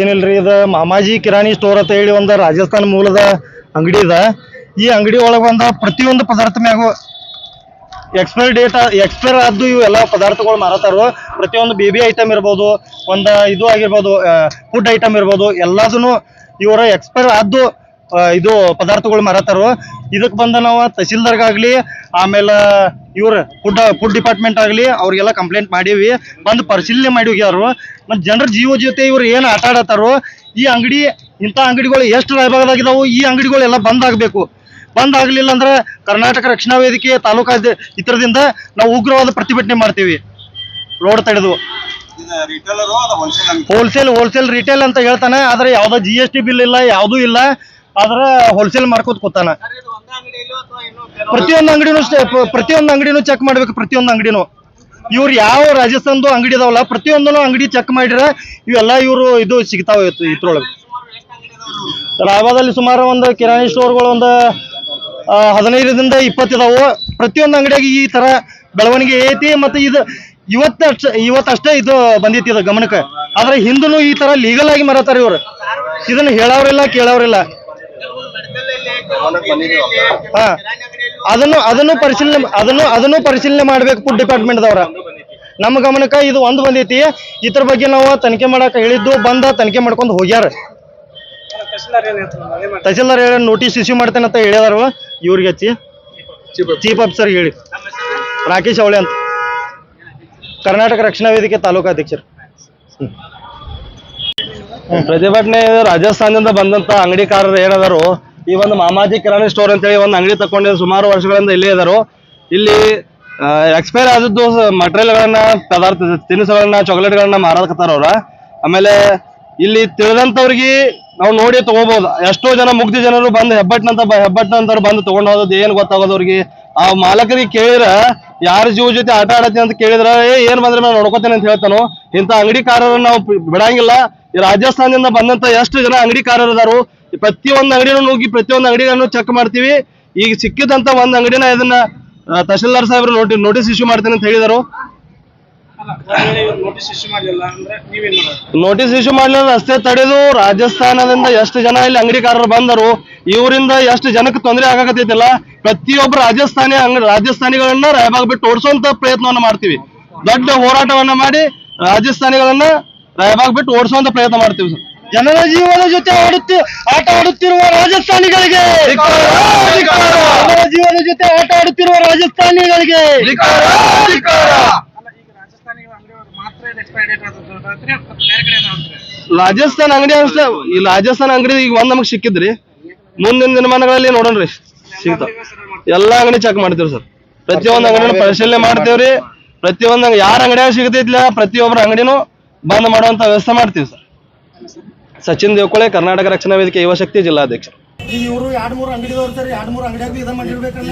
ಏನಿಲ್ರಿ, ಇದು ಮಾಮಾಜಿ ಕಿರಾಣಿ ಸ್ಟೋರ್ ಅಂತ ಹೇಳಿ ಒಂದು ರಾಜಸ್ಥಾನ ಮೂಲದ ಅಂಗಡಿ ಇದೆ. ಈ ಅಂಗಡಿ ಒಳಗೆ ಒಂದು ಪ್ರತಿಯೊಂದು ಪದಾರ್ಥ ಮ್ಯಾಗು ಎಕ್ಸ್ಪೈರ್ ಡೇಟ್ ಎಕ್ಸ್ಪೈರ್ ಆದ್ದು ಇವು ಎಲ್ಲ ಪದಾರ್ಥಗಳು ಮಾರತಾರು ಪ್ರತಿಯೊಂದು ಬೇಬಿ ಐಟಮ್ ಇರ್ಬೋದು, ಒಂದು ಇದು ಆಗಿರ್ಬೋದು ಫುಡ್ ಐಟಮ್ ಇರ್ಬೋದು ಎಲ್ಲದನ್ನು ಇವರ ಎಕ್ಸ್ಪೈರ್ ಆದ್ದು ಇದು ಪದಾರ್ಥಗಳು ಮಾರತಾರು. ಇದಕ್ಕೆ ಬಂದ ನಾವು ತಹಸೀಲ್ದಾರ್ಗಾಗ್ಲಿ ಆಮೇಲೆ ಇವ್ರ ಫುಡ್ ಫುಡ್ ಡಿಪಾರ್ಟ್ಮೆಂಟ್ ಆಗಲಿ ಅವ್ರಿಗೆಲ್ಲ ಕಂಪ್ಲೇಂಟ್ ಮಾಡೀವಿ. ಬಂದು ಪರಿಶೀಲನೆ ಮಾಡಿ ಹೋಗ್ಯಾರು. ಮತ್ತು ಜನರ ಜೀವ ಜೊತೆ ಇವ್ರು ಏನು ಆಟ ಆಡತ್ತಾರೋ ಈ ಅಂಗಡಿ ಇಂಥ ಅಂಗಡಿಗಳು ಎಷ್ಟು ರಾಯಭಾಗದಾಗಿದಾವು ಈ ಅಂಗಡಿಗಳೆಲ್ಲ ಬಂದ್ ಆಗಬೇಕು. ಬಂದ್ ಆಗ್ಲಿಲ್ಲ ಅಂದ್ರೆ ಕರ್ನಾಟಕ ರಕ್ಷಣಾ ವೇದಿಕೆ ತಾಲೂಕಾ ಇತರದಿಂದ ನಾವು ಉಗ್ರವಾದ ಪ್ರತಿಭಟನೆ ಮಾಡ್ತೀವಿ. ರೋಡ್ ತಡೆದು. ಹೋಲ್ಸೇಲ್ ಹೋಲ್ಸೇಲ್ ಹೋಲ್ಸೇಲ್ ರಿಟೇಲ್ ಅಂತ ಹೇಳ್ತಾನೆ ಆದ್ರೆ ಯಾವ್ದೋ ಜಿ ಎಸ್ ಟಿ ಬಿಲ್ ಇಲ್ಲ ಯಾವುದೂ ಇಲ್ಲ. ಆದ್ರೆ ಹೋಲ್ಸೇಲ್ ಮಾರ್ಕೋತ್ ಕೂತಾನ. ಪ್ರತಿಯೊಂದು ಅಂಗಡಿನೂ ಪ್ರತಿಯೊಂದು ಅಂಗಡಿನೂ ಚೆಕ್ ಮಾಡ್ಬೇಕು, ಪ್ರತಿಯೊಂದು ಅಂಗಡಿನೂ. ಇವ್ರು ಯಾವ ರಾಜಸ್ಥಾನದ ಅಂಗಡಿ ಇದಾವಲ್ಲ ಪ್ರತಿಯೊಂದನು ಅಂಗಡಿ ಚೆಕ್ ಮಾಡಿರ ಇವೆಲ್ಲ ಇವರು ಇದು ಸಿಗ್ತಾವ ಇದ್ರೊಳಗೆ. ರಾಬಾದಲ್ಲಿ ಸುಮಾರು ಒಂದು ಕಿರಾಣಿ ಸ್ಟೋರ್ಗಳು ಒಂದು ಹದಿನೈದರಿಂದ ಇಪ್ಪತ್ತು ಇದಾವ ಪ್ರತಿಯೊಂದು ಅಂಗಡಿಯಾಗಿ ಈ ತರ ಬೆಳವಣಿಗೆ ಐತಿ ಮತ್ತೆ ಇದು ಇವತ್ತ ಇವತ್ತಷ್ಟೇ ಇದು ಬಂದಿತ್ತು ಇದು ಗಮನಕ್ಕೆ. ಆದ್ರೆ ಹಿಂದೂ ಈ ತರ ಲೀಗಲ್ ಆಗಿ ಮರತಾರ ಇವ್ರು. ಇದನ್ನ ಹೇಳೋರಿಲ್ಲ ಕೇಳವ್ರಿಲ್ಲ. ಹಾ ಅದನ್ನು ಅದನ್ನು ಪರಿಶೀಲನೆ ಅದನ್ನು ಅದನ್ನು ಪರಿಶೀಲನೆ ಮಾಡ್ಬೇಕು ಫುಡ್ ಡಿಪಾರ್ಟ್ಮೆಂಟ್ದವ್ರ ನಮ್ಮ ಗಮನಕ್ಕೆ ಇದು ಒಂದು ಬಂದೈತಿ. ಇದ್ರ ಬಗ್ಗೆ ನಾವು ತನಿಖೆ ಮಾಡಕ್ ಹೇಳಿದ್ದು ಬಂದ ತನಿಖೆ ಮಾಡ್ಕೊಂಡು ಹೋಗ್ಯಾರ. ತಹಸೀಲ್ದಾರ್ ಹೇಳ ನೋಟಿಸ್ ಇಶ್ಯೂ ಮಾಡ್ತೇನೆ ಅಂತ ಹೇಳಿದಾರು ಇವ್ರಿಗೆ ಹಚ್ಚಿ. ಚೀಫ್ ಆಫೀಸರ್ ಹೇಳಿ. ರಾಕೇಶ್ ಅವಳೆ ಅಂತ. ಕರ್ನಾಟಕ ರಕ್ಷಣಾ ವೇದಿಕೆ ತಾಲೂಕಾ ಅಧ್ಯಕ್ಷರು. ಪ್ರತಿಭಟನೆ ರಾಜಸ್ಥಾನದಿಂದ ಬಂದಂತ ಅಂಗಡಿಕಾರರು ಏನದಾರು ಈ ಒಂದು ಮಾಮಾಜಿ ಕಿರಾಣಿ ಸ್ಟೋರ್ ಅಂತ ಹೇಳಿ ಒಂದು ಅಂಗಡಿ ತಗೊಂಡಿದ್ದು ಸುಮಾರು ವರ್ಷಗಳಿಂದ ಇಲ್ಲೇ ಇದ್ದಾರೆ. ಇಲ್ಲಿ ಎಕ್ಸ್ಪೈರ್ ಆದದ್ದು ಮಟೀರಿಯಲ್ಗಳನ್ನ ಪದಾರ್ಥ ತಿನಿಸುಗಳನ್ನ ಚಾಕ್ಲೇಟ್ಗಳನ್ನ ಮಾರಾಕತ್ತಾರ ಅವ್ರ. ಆಮೇಲೆ ಇಲ್ಲಿ ತಿಳಿದಂತವ್ರಿಗೆ ನಾವು ನೋಡಿ ತಗೋಬಹುದು ಎಷ್ಟೋ ಜನ ಮುಗ್ಧ ಜನರು ಬಂದು ಹೆಬ್ಬಟ್ಟಿನಂತ ಹೆಬ್ಬಟ್ಟಿನಂತವ್ರು ಬಂದು ತಗೊಂಡು ಹೋಗೋದು ಏನ್ ಗೊತ್ತಾಗೋದು ಅವ್ರಿಗೆ? ಆ ಮಾಲಕರಿಗೆ ಕೇಳಿದ್ರ, ಯಾರ ಜೀವ ಜೊತೆ ಆಟ ಆಡತ್ತಿ ಅಂತ ಕೇಳಿದ್ರ, ಏ, ಏನ್ ಬಂದ್ರೆ ನಾನು ನೋಡ್ಕೋತೇನೆ ಅಂತ ಹೇಳ್ತಾನು. ಇಂಥ ಅಂಗಡಿಕಾರರನ್ನ ನಾವು ಬಿಡಂಗಿಲ್ಲ. ಈ ರಾಜಸ್ಥಾನದಿಂದ ಬಂದಂತ ಎಷ್ಟು ಜನ ಅಂಗಡಿಕಾರರು ಪ್ರತಿಯೊಂದು ಅಂಗಡಿನೂ ನುಗ್ಗಿ ಪ್ರತಿಯೊಂದು ಅಂಗಡಿಗಳನ್ನು ಚೆಕ್ ಮಾಡ್ತೀವಿ. ಈಗ ಸಿಕ್ಕಿದಂತ ಒಂದ್ ಅಂಗಡಿನ ಇದನ್ನ ತಹಶೀಲ್ದಾರ್ ಸಾಹೇಬ್ರು ನೋಟಿ ನೋಟಿಸ್ ಇಶ್ಯೂ ಮಾಡ್ತೀನಿ ಅಂತ ಹೇಳಿದರು. ನೋಟಿಸ್ ಇಶ್ಯೂ ಮಾಡಲಿಲ್ಲ, ರಸ್ತೆ ತಡೆದು ರಾಜಸ್ಥಾನದಿಂದ ಎಷ್ಟು ಜನ ಇಲ್ಲಿ ಅಂಗಡಿಕಾರರು ಬಂದರು, ಇವರಿಂದ ಎಷ್ಟು ಜನಕ್ಕೆ ತೊಂದರೆ ಆಗಾಕತ್ತೈತಿಲ್ಲ ಪ್ರತಿಯೊಬ್ಬರು ರಾಜಸ್ಥಾನಿ ಅಂಗಡಿ ರಾಜಸ್ಥಾನಿಗಳನ್ನ ರಾಯಬಾಗ್ ಬಿಟ್ಟು ಓಡಿಸುವಂತ ಪ್ರಯತ್ನವನ್ನ ಮಾಡ್ತೀವಿ. ದೊಡ್ಡ ಹೋರಾಟವನ್ನ ಮಾಡಿ ರಾಜಸ್ಥಾನಿಗಳನ್ನ ರಾಯಬಾಗ್ ಬಿಟ್ಟು ಓಡಿಸುವಂತ ಪ್ರಯತ್ನ ಮಾಡ್ತೀವಿ ಜನರ ಜೀವನ ಜೊತೆ ಆಡುತ್ತಿ, ಆಟ ಆಡುತ್ತಿರುವ ರಾಜಸ್ಥಾನಿಗಳಿಗೆ. ಜನರ ಜೀವನ ಜೊತೆ ಆಟ ಆಡುತ್ತಿರುವ ರಾಜಸ್ಥಾನಿಗಳಿಗೆ. ರಾಜಸ್ಥಾನ ಅಂಗಡಿ ಅನ್ಸ, ಈ ರಾಜಸ್ಥಾನ ಅಂಗಡಿ ಈಗ ಒಂದ್ ನಮಗ್ ಸಿಕ್ಕಿದ್ರಿ. ಮುಂದಿನ ದಿನಮಾನಗಳಲ್ಲಿ ನೋಡೋಣ್ರಿ ಸಿಗ್ತಾವ ಎಲ್ಲಾ ಅಂಗಡಿ ಚೆಕ್ ಮಾಡ್ತೀವಿ ಸರ್. ಪ್ರತಿಯೊಂದು ಅಂಗಡಿನೂ ಪರಿಶೀಲನೆ ಮಾಡ್ತೇವ್ರಿ. ಪ್ರತಿಯೊಂದು ಯಾರ ಅಂಗಡಿಯಾಗ ಸಿಗತೈತಿಲ್ಲ ಪ್ರತಿಯೊಬ್ಬರ ಅಂಗಡಿನೂ ಬಂದ್ ಮಾಡುವಂತ ವ್ಯವಸ್ಥೆ ಮಾಡ್ತೀವಿ ಸರ್. ಸಚಿನ್ ದೇವಕೊಳೆ ಕರ್ನಾಟಕ ರಕ್ಷಣಾ ವೇದಿಕೆ ಯುವಶಕ್ತಿ ಜಿಲ್ಲಾಧ್ಯಕ್ಷರು. ಇವರು ಎರಡ್ ಮೂರು ಅಂಗಡಿದವ್ರು ಸರ್ ಎರಡ್ ಮೂರು ಅಂಗಡಿಯಾಗ ಇದ ಮಾಡಿರ್ಬೇಕಲ್ಲ